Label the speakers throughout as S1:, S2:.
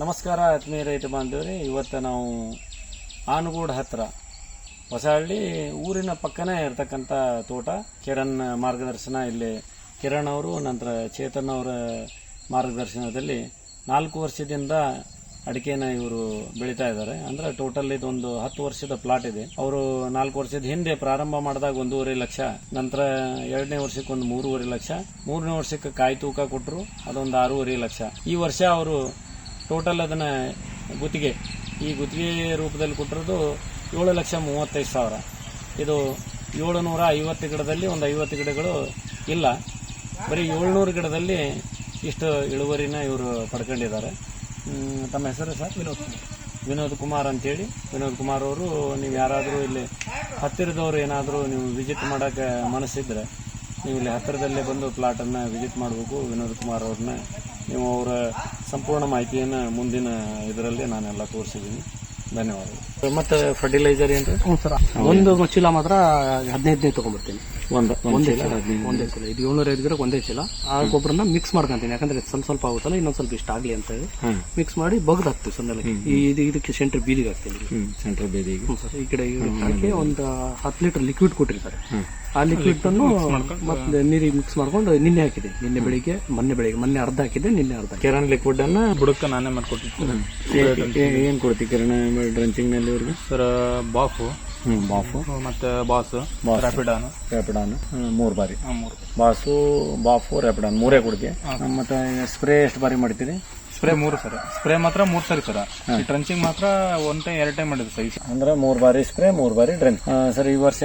S1: ನಮಸ್ಕಾರ ಆತ್ಮೀಯ ರೈತ ಬಾಂಧವರೇ, ಇವತ್ತು ನಾವು ಆನಗೂಡ್ ಹತ್ತಿರ ಹೊಸಹಳ್ಳಿ ಊರಿನ ಪಕ್ಕನೇ ಇರತಕ್ಕಂಥ ತೋಟ, ಕಿರಣ್ ಮಾರ್ಗದರ್ಶನ ಇಲ್ಲಿ, ಕಿರಣ್ ಅವರು, ನಂತರ ಚೇತನ್ ಅವರ ಮಾರ್ಗದರ್ಶನದಲ್ಲಿ ನಾಲ್ಕು ವರ್ಷದಿಂದ ಅಡಿಕೆನ ಇವರು ಬೆಳೀತಾ ಇದ್ದಾರೆ. ಅಂದರೆ ಟೋಟಲ್ ಇದೊಂದು ಹತ್ತು ವರ್ಷದ ಪ್ಲಾಟ್ ಇದೆ. ಅವರು ನಾಲ್ಕು ವರ್ಷದ ಹಿಂದೆ ಪ್ರಾರಂಭ ಮಾಡಿದಾಗ ಒಂದೂವರೆ ಲಕ್ಷ, ನಂತರ ಎರಡನೇ ವರ್ಷಕ್ಕೆ ಒಂದು ಮೂರುವರೆ ಲಕ್ಷ, ಮೂರನೇ ವರ್ಷಕ್ಕೆ ಕಾಯಿ ತೂಕ ಕೊಟ್ಟರು ಅದೊಂದು ಆರೂವರೆ ಲಕ್ಷ. ಈ ವರ್ಷ ಅವರು ಟೋಟಲ್ ಅದನ್ನ ಗುತ್ತಿಗೆ ಈ ಗುತ್ತಿಗೆ ರೂಪದಲ್ಲಿ ಕೊಟ್ಟಿರೋದು ಏಳು ಲಕ್ಷ ಮೂವತ್ತೈದು ಸಾವಿರ. ಇದು ಏಳು ನೂರ ಐವತ್ತು ಗಿಡದಲ್ಲಿ ಒಂದು ಐವತ್ತು ಗಿಡಗಳು ಇಲ್ಲ. ಬರೀ ಏಳ್ನೂರು ಗಿಡದಲ್ಲಿ ಇಷ್ಟು ಇಳುವರಿನ ಇವರು ಪಡ್ಕೊಂಡಿದ್ದಾರೆ. ತಮ್ಮ ಹೆಸರು ಸರ್? ವಿನೋದ್ ವಿನೋದ್ ಕುಮಾರ್ ಅಂತೇಳಿ. ವಿನೋದ್ ಕುಮಾರ್ ಅವರು ನೀವು ಯಾರಾದರೂ ಇಲ್ಲಿ ಹತ್ತಿರದವ್ರು ಏನಾದರೂ ನೀವು ವಿಸಿಟ್ ಮಾಡೋಕ್ಕೆ ಮನಸ್ಸಿದ್ರೆ ನೀವು ಇಲ್ಲಿ ಹತ್ತಿರದಲ್ಲೇ ಬಂದು ಪ್ಲಾಟನ್ನು ವಿಸಿಟ್ ಮಾಡಬೇಕು ವಿನೋದ್ ಕುಮಾರ್ ಅವ್ರನ್ನ. ನೀವು ಅವರ ಸಂಪೂರ್ಣ ಮಾಹಿತಿಯನ್ನು ಮುಂದಿನ ಇದರಲ್ಲಿ ನಾನೆಲ್ಲ ತೋರಿಸಿದ್ದೀನಿ. ಧನ್ಯವಾದಗಳು. ಮತ್ತು ಫರ್ಟಿಲೈಸರ್ ಏನು
S2: ಒಂದು ಚೀಲ ಮಾತ್ರ ಹದಿನೈದನೇ ತಗೊಂಡ್ಬರ್ತೀನಿ.
S1: ಒಂದು
S2: ಒಂದೇ
S1: ಚೀಲ
S2: ಒಂದೇ ಚೀಲ ಇದು ಏಳ್ನೂರ ಐದು ಗಿಡಕ್ಕೆ ಒಂದೇ ಚೀಲ ಆ ಗೊಬ್ಬರನ ಮಿಕ್ಸ್ ಮಾಡ್ಕೊಂತೀನಿ. ಯಾಕಂದ್ರೆ ಸ್ವಲ್ಪ ಸ್ವಲ್ಪ ಆಗುತ್ತಲ್ಲ ಇನ್ನೊಂದ್ ಸ್ವಲ್ಪ ಇಷ್ಟ ಆಗ್ಲಿ ಅಂತ ಹೇಳಿ ಮಿಕ್ಸ್ ಮಾಡಿ ಬಗ್ದು ಹಾಕ್ತೀವಿ ಈ ಇದು ಇದಕ್ಕೆ ಸೆಂಟ್ರ್ ಬೀದಿಗೆ ಹಾಕ್ತೀನಿ
S1: ಸೆಂಟರ್ ಬೀದಿಗೆ.
S2: ಈ ಕಡೆ ಹಾಕಿ ಒಂದು ಹತ್ತು ಲೀಟರ್ ಲಿಕ್ವಿಡ್ ಕೊಟ್ಟಿರ್ತಾರೆ. ಆ ಲಿಕ್ವಿಡ್ ಅನ್ನು ಮತ್ತೆ ನೀರಿಗೆ ಮಿಕ್ಸ್ ಮಾಡ್ಕೊಂಡು ನಿನ್ನೆ ಹಾಕಿದೆ. ನಿನ್ನೆ ಬೆಳಿಗ್ಗೆ ಮೊನ್ನೆ ಬೆಳಿಗ್ಗೆ ಮೊನ್ನೆ ಅರ್ಧ ಹಾಕಿದೆ ನಿನ್ನೆ ಅರ್ಧ
S1: ಕಿರಣ್ ಲಿಕ್ವಿಡ್ ಅನ್ನ
S3: ಬುಡಕ್ಕ ನಾನೇ ಮಾಡ್ಕೊಟ್ಟಿದ್ದೀನಿ
S1: ಏನ್ ಕೊಡ್ತೀವಿ ಕಿರಣ್ ಡ್ರಂಚಿಂಗ್ನಲ್ಲಿ ಅವ್ರಿಗೆ
S3: ಸರ್ ಬಾಫು.
S1: ಹ್ಮ್ ಬಾಫು
S3: ಮತ್ತೆ ಬಾಸ್ ರ್ಯಾಪಿಡಾನ್
S1: ರ್ಯಾಪಿಡಾನ್ ಮೂರ್ ಬಾರಿ.
S3: ಮೂರು.
S1: ಬಾಸು ಬಾಫು ರ್ಯಾಪಿಡಾನ್ ಮೂರೇ ಕೊಡ್ತೀವಿ ಮತ್ತೆ ಸ್ಪ್ರೇ ಎಷ್ಟು ಬಾರಿ ಮಾಡ್ತೀರಿ?
S3: ಸ್ಪ್ರೇ ಮೂರು ಸರ್. ಸ್ಪ್ರೇ ಮಾತ್ರ ಮೂರು ಸರಿ ಸರ್. ಈ ಟ್ರಂಚಿಂಗ್ ಮಾತ್ರ ಒನ್ ಟೈಮ್ ಎರಡು ಟೈಮ್ ಮಾಡಿದ್ರು ಸರ್ ಈ ಸ-
S1: ಅಂದ್ರೆ ಮೂರ್ ಬಾರಿ ಸ್ಪ್ರೇ ಮೂರ್ ಬಾರಿ ಡ್ರೆನ್ ಸರ್ ಈ ವರ್ಷ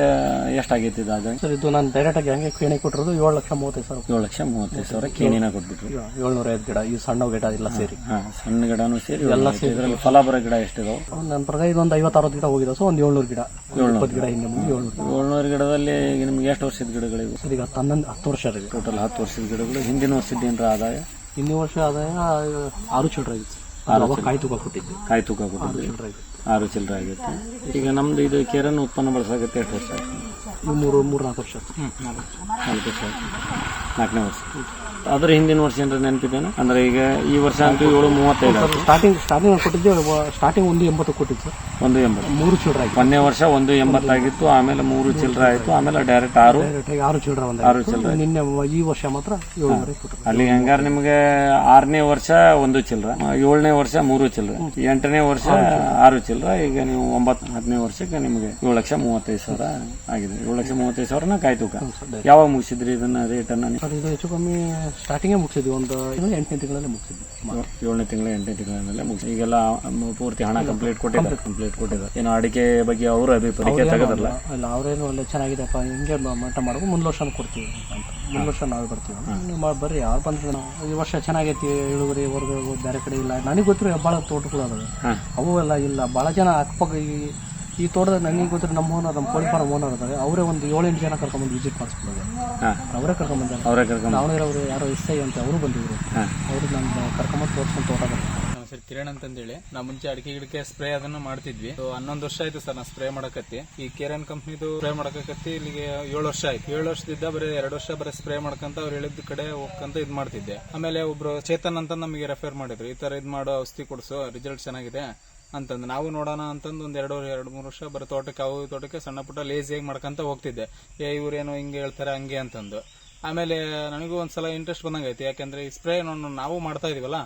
S1: ಎಷ್ಟಾಗೈತಿ ಇದಾಗ
S2: ಸರ್ ಇದು ನಾನು ಡೈರೆಕ್ಟ್ ಆಗಿ ಹಂಗೆ ಕೇಣಿ ಕೊಟ್ಟಿರೋದು ಏಳು ಲಕ್ಷ ಮೂವತ್ತೈದು ಸಾವಿರ.
S1: ಏಳು ಲಕ್ಷ ಮೂವತ್ತೈದು ಸಾವಿರ ಕೇಣಿನ ಕೊಟ್ಬಿಟ್ರು.
S2: ಏಳ್ನೂರ ಐದು ಗಿಡ ಈ ಸಣ್ಣ ಗಿಡ ಎಲ್ಲ ಸೇರಿ.
S1: ಸಣ್ಣ ಗಿಡನೂ ಸೇರಿ ಎಲ್ಲ ಸೇರಿ. ಫಲ ಬರೋ ಗಿಡ ಎಷ್ಟಿದಾವೆ?
S2: ನನ್ನ ಪ್ರಕಾರ ಇದೊಂದು ಐವತ್ತಾರು ಗಿಡ ಹೋಗಿದೆ. ಸೊ ಒಂದು ಏಳ್ನೂರು ಗಿಡ. ಇಪ್ಪತ್ತು ಗಿಡ ಹಿಂದೆ ಮುಂದೆ ಏಳ್ನೂರು
S1: ಏಳ್ನೂರು ಗಿಡದಲ್ಲಿ ನಿಮ್ಗೆ ಎಷ್ಟು ವರ್ಷದ ಗಿಡಗಳಿವೆ?
S2: ಸರ್ ಈಗ ಹತ್ತು ಹನ್ನೊಂದು ಹತ್ತು ವರ್ಷ ಆಗಿದೆ
S1: ಟೋಟಲ್ ಹತ್ತು ವರ್ಷದ ಗಿಡಗಳು. ಹಿಂದಿನ ವರ್ಷದ ಏನರ ಆದಾಯ?
S2: ಇನ್ನೂ ವರ್ಷ ಆದಾಯ ಆರು ಚಿಲ್ಲರೆ ಆಗಿತ್ತು. ಅದು ಅವಾಗ ಕಾಯಿ ತೂಕ ಕೊಟ್ಟಿದ್ದೆ.
S1: ಕಾಯಿ ತೂಕ ಕೊಟ್ಟಿದ್ರಿ
S2: ಚಿಲ್ಲರೆ ಆಗಿತ್ತು.
S1: ಆರು ಚಿಲ್ಲರೆ ಆಗಿತ್ತು. ಈಗ ನಮ್ದು ಇದು ಕೇರನ್ ಉತ್ಪನ್ನ ಬಳಸಕತ್ತೆ ಎಷ್ಟು ವರ್ಷ ಆಯ್ತು?
S2: ಮೂರು ಮೂರು ನಾಲ್ಕು ವರ್ಷ.
S1: ನಾಲ್ಕು ವರ್ಷ ಆಯ್ತು. ನಾಲ್ಕನೇ ವರ್ಷ. ಅದ್ರ ಹಿಂದಿನ ವರ್ಷ ಏನಾರ ನೆನಪಿದ್ದೇನೆ ಅಂದ್ರೆ ಈಗ ಈ ವರ್ಷ ಅಂತೂ ಏಳು ಮೂವತ್ತೈದು ಆಯ್ತು.
S2: ಸ್ಟಾರ್ಟಿಂಗ್ ಸ್ಟಾರ್ಟಿಂಗ್ ಕೊಟ್ಟಿದ್ದೆ ಸ್ಟಾರ್ಟಿಂಗ್ ಒಂದು ಎಂಬತ್ತು ಕೊಟ್ಟಿದ್ದು ಸರ್
S1: ಒಂದು ಎಂಬತ್ತು.
S2: ಮೂರು ಚಿಲ್ಡ್ರ
S1: ಒಂದನೇ ವರ್ಷ ಒಂದು ಎಂಬತ್ತಾಗಿತ್ತು ಆಮೇಲೆ ಮೂರು ಚಿಲ್ಲರೆ ಆಯ್ತು ಆಮೇಲೆ ಡೈರೆಕ್ಟ್ ಆರು
S2: ಡೈರೆಕ್ಟ್ ಆಗಿ ಆರು ಚಿಲ್ಡ್ರ ಒಂದು
S1: ಆರು ಚಿಲ್ಲರೆ
S2: ನಿನ್ನೆ ಈ ವರ್ಷ ಮಾತ್ರ ಏಳುವರೆ ಕೊಟ್ಟರು
S1: ಅಲ್ಲಿ ಹಂಗಾರ ನಿಮಗೆ ಆರನೇ ವರ್ಷ ಒಂದು ಚಿಲ್ಲರೆ ಏಳನೇ ವರ್ಷ ಮೂರು ಚಿಲ್ಲರೆ ಎಂಟನೇ ವರ್ಷ ಆರು ಚಿಲ್ಲರೆ ಈಗ ನೀವು ಒಂಬತ್ ಹತ್ತನೇ ವರ್ಷಕ್ಕೆ ನಿಮಗೆ ಏಳು ಲಕ್ಷ ಮೂವತ್ತೈದು ಸಾವಿರ ಆಗಿದೆ. ಏಳು ಲಕ್ಷ ಮೂವತ್ತೈದು ಸಾವಿರನ ಕಾಯ್ತು ಯಾವಾಗ ಮುಗಿಸಿದ್ರಿ ಇದನ್ನ ರೇಟನ್ನ ನೀವು?
S2: ಸರ್ ಇದು ಹೆಚ್ಚು ಕಮ್ಮಿ ಸ್ಟಾರ್ಟಿಂಗೇ ಮುಗಿಸಿದ್ವಿ. ಒಂದು ಎಂಟನೇ ತಿಂಗಳಲ್ಲೇ ಮುಗಿಸಿದ್ವಿ.
S1: ಏಳನೇ ತಿಂಗಳ ಎಂಟನೇ ತಿಂಗಳಲ್ಲೇ ಮುಗಿಸಿ. ಈಗೆಲ್ಲ ಪೂರ್ತಿ ಹಣ ಕಂಪ್ಲೀಟ್ ಕೊಟ್ಟಿದ್ದಾರೆ. ಕಂಪ್ಲೀಟ್ ಕೊಟ್ಟಿದ್ದಾರೆ. ಏನು ಅಡಿಕೆ ಬಗ್ಗೆ ಅವ್ರ ಅಭಿಪ್ರಾಯ ತೆಗೆದಲ್ಲ.
S2: ಅಲ್ಲ ಅವರೇನು ಒಳ್ಳೆ ಚೆನ್ನಾಗಿದೆಪ್ಪ ಹಿಂಗೆ ಮಟ್ಟ ಮಾಡ್ಬೇಕು ಮುಂದ್ ವರ್ಷ ಕೊಡ್ತೀವಿ ಅಂತ. ಮುಂದ್ ವರ್ಷ ನಾವು ಬರ್ತೀವಿ. ನೀವು ಬರ್ರಿ ಯಾರು ಬಂದ್ರೆ ನಾವು. ಈ ವರ್ಷ ಚೆನ್ನಾಗೈತಿ ಇಳುವರಿ ಹೊರಗೆ ಬೇರೆ ಕಡೆ ಇಲ್ಲ. ನನಗೆ ಗೊತ್ತಿರೋ ಭಾಳ ತೋಟಗಳು ಅದಾವೆ ಅವು ಎಲ್ಲ ಇಲ್ಲ. ಭಾಳ ಜನ ಅಕ್ಕಪಕ್ಕ ಈ ಈ ತೋಟದಾಗ ನನಗೆ ಗೊತ್ತಿರೋ ನಮ್ಮ ಓನರ್ ನಮ್ಮ ಕೋಳಿ ಫಾರ್ಮ್ ಓನರ್ ಅದಾರೆ ಅವರೇ ಒಂದು ಏಳೆಂಟು ಜನ ಕರ್ಕೊಂಡ್ಬಂದು ವಿಸಿಟ್ ಮಾಡಿಸ್ಬಿಡೋದು ಅವರೇ ಕರ್ಕೊಂಡ್ಬಂದಾರೆ
S1: ಅವರೇ ಕರ್ಕೊಂಡು
S2: ಅವರು ಯಾರೋ ಎಸ್ ಐ ಅಂತ ಅವರು ಬಂದಿದ್ರು. ಅವರು ನಮ್ಮ ಕರ್ಕೊಂಬಂದು ತೋರಿಸ್ಕೊಂಡು ತೋಟ ಬರ್ತಾರೆ
S3: ನಮ್ಮ ಹೆಸರು ಕಿರಣ್ ಅಂತಂದೇಳಿ. ನಾವು ಮುಂಚೆ ಅಡಿಕೆ ಗಿಡಕ್ಕೆ ಸ್ಪ್ರೇ ಅದನ್ನ ಮಾಡ್ತಿದ್ವಿ. ಹನ್ನೊಂದು ವರ್ಷ ಆಯ್ತು ಸರ್ ನಾ ಸ್ಪ್ರೇ ಮಾಡಕತ್ತಿ. ಈ ಕೇರನ್ ಕಂಪ್ನಿದು ಸ್ಪ್ರೇ ಮಾಡಕತ್ತಿ ಇಲ್ಲಿಗೆ ಏಳು ವರ್ಷ ಆಯ್ತು. ಏಳು ವರ್ಷದಿಂದ ಬರೀ ಎರಡು ವರ್ಷ ಬರೀ ಸ್ಪ್ರೇ ಮಾಡ್ಕೊಂತ ಅವ್ರು ಹೇಳಿದ ಕಡೆ ಹೋಗ್ಕಂತ ಇದ್ ಮಾಡ್ತಿದ್ದೆ. ಆಮೇಲೆ ಒಬ್ರು ಚೇತನ್ ಅಂತ ನಮಗೆ ರೆಫರ್ ಮಾಡಿದ್ರು. ಈ ತರ ಇದ್ ಮಾಡೋ ಔಷಧಿ ಕೊಡ್ಸು ರಿಸಲ್ಟ್ ಚೆನ್ನಾಗಿದೆ. ಅಂತಂದು. ನಾವು ನೋಡೋಣ ಅಂತಂದು ಒಂದ್ ಎರಡು ಎರಡು ಮೂರು ವರ್ಷ ಬರೀ ತೋಟಕ್ಕೆ, ಅವು ತೋಟಕ್ಕೆ ಸಣ್ಣ ಪುಟ್ಟ ಲೇಸಿಯಾಗಿ ಮಾಡ್ಕೊಂತ ಹೋಗ್ತಿದ್ದೆ. ಏ ಇವ್ರೇನೋ ಹಿಂಗೆ ಹೇಳ್ತಾರೆ, ಹಂಗೆ ಅಂತಂದು. ಆಮೇಲೆ ನನಗೂ ಒಂದ್ಸಲ ಇಂಟ್ರೆಸ್ಟ್ ಬಂದಂಗೈತಿ ಯಾಕಂದ್ರೆ ಈ ಸ್ಪ್ರೇ ನಾವು ಮಾಡ್ತಾ ಇದೀವಲ್ಲ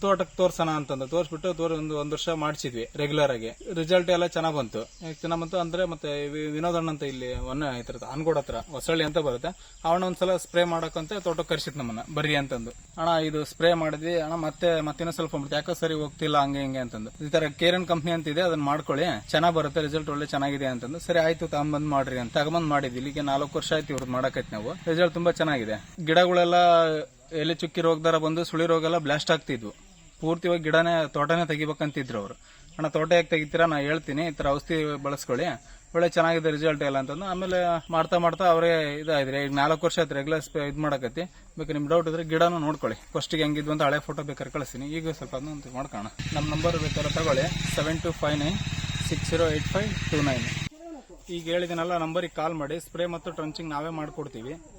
S3: ತೋಟಕ್ಕೆ ತೋರ್ಸೋಣ ಅಂತಂದು ತೋರಿಸ್ಬಿಟ್ಟು ತೋರ್ ಒಂದು ಒಂದು ವರ್ಷ ಮಾಡಿಸಿದ್ವಿ ರೆಗ್ಯುಲರ್ ಆಗಿ. ರಿಸಲ್ಟ್ ಎಲ್ಲ ಚೆನ್ನಾಗಿ ಬಂತು. ಚೆನ್ನಾಗಿ ಬಂತು ಅಂದ್ರೆ ಮತ್ತೆ ವಿನೋದ್ ಅಣ್ಣ ಅಂತ ಇಲ್ಲಿ ಒನ್ನ ಇತರ ಅನ್ಗೋಡ್ ಹತ್ರ, ಹೊಸಳ್ಳಿ ಅಂತ ಬರುತ್ತೆ. ಅವನ ಒಂದ್ಸಲ ಸ್ಪ್ರೇ ಮಾಡಕ್ಕಂತ ತೋಟಕ್ಕೆ ಕರ್ಸಿತ್ ನಮ್ಮನ್ನ, ಬರ್ರಿ ಅಂತಂದು. ಅಣ್ಣ, ಇದು ಸ್ಪ್ರೇ ಮಾಡಿದ್ವಿ. ಅಣ್ಣ, ಮತ್ತೆ ಮತ್ತಿನ ಸ್ವಲ್ಪ ಮಾಡ್ತೀವಿ. ಯಾಕೋ ಸರಿ ಹೋಗ್ತಿಲ್ಲ, ಹಂಗೆ ಹಿಂಗೆ ಅಂತಂದು. ಈ ತರ ಕೇರನ್ ಕಂಪ್ನಿ ಅಂತ ಇದೆ ಅದನ್ನ ಮಾಡ್ಕೊಳ್ಳಿ. ಚೆನ್ನಾಗಿ ಬರುತ್ತೆ ರಿಸಲ್ಟ್ ಒಳ್ಳೆ ಚೆನ್ನಾಗಿದೆ ಅಂತಂದು. ಸರಿ, ಆಯ್ತು, ತಗೊಂಬಂದ್ ಮಾಡ್ರಿ ಅಂತ. ತಗೊಂಬಂದ್ ಮಾಡಿದ್ವಿ. ಇಲ್ಲಿಗೆ ನಾಲ್ಕು ವರ್ಷ ಆಯ್ತು ಇವ್ರದ್ದು ಮಾಡಕೈತಿ ನಾವು. ರಿಸಲ್ಟ್ ತುಂಬಾ ಚೆನ್ನಾಗಿದೆ. ಗಿಡಗಳೆಲ್ಲ ಎಲೆ ಚುಕ್ಕಿ ರೋಗದಾರ ಬಂದು ಸುಳಿ ರೋಗ ಎಲ್ಲ ಬ್ಲಾಸ್ಟ್ ಆಗ್ತಿದ್ವು. ಪೂರ್ತಿವಾಗಿ ಗಿಡನೇ, ತೋಟನೇ ತೆಗಿಬೇಕಂತಿದ್ರು ಅವರು. ಅಣ್ಣ, ತೋಟ ಯಾಕೆ ತೆಗಿತೀರಾ? ನಾ ಹೇಳ್ತೀನಿ, ಈ ಥರ ಔಷಧಿ ಬಳಸ್ಕೊಳ್ಳಿ. ಒಳ್ಳೆ ಚೆನ್ನಾಗಿದೆ ರಿಸಲ್ಟ್ ಎಲ್ಲ ಅಂತಂದು. ಆಮೇಲೆ ಮಾಡ್ತಾ ಮಾಡ್ತಾ ಅವರೇ ಇದಾಯ್ರಿ ಈಗ ನಾಲ್ಕು ವರ್ಷ ಆಯ್ತು ರೆಗ್ಯುಲರ್ ಇದು ಮಾಡಕತ್ತಿ. ಬೇಕು ನಿಮ್ಮ ಡೌಟ್ ಇದ್ರೆ ಗಿಡನೂ ನೋಡ್ಕೊಳ್ಳಿ. ಫಸ್ಟಿಗೆ ಹೆಂಗಿದ್ವು ಅಂತ ಹಳೆ ಫೋಟೋ ಬೇಕಾದ್ರೆ ಕಳಿಸ್ತೀನಿ. ಈಗ ಸ್ವಲ್ಪ ಅದನ್ನ ಮಾಡ್ಕೋಣ ನಮ್ಮ ನಂಬರ್ ಬೇಕಾದ್ರೆ ತಗೊಳ್ಳಿ. Seven two five nine six zero eight five two nine ಈಗ ಹೇಳಿದ್ದೀನಲ್ಲ ನಂಬರಿಗೆ ಕಾಲ್ ಮಾಡಿ. ಸ್ಪ್ರೇ ಮತ್ತು ಟ್ರಂಚಿಂಗ್ ನಾವೇ ಮಾಡ್ಕೊಡ್ತೀವಿ.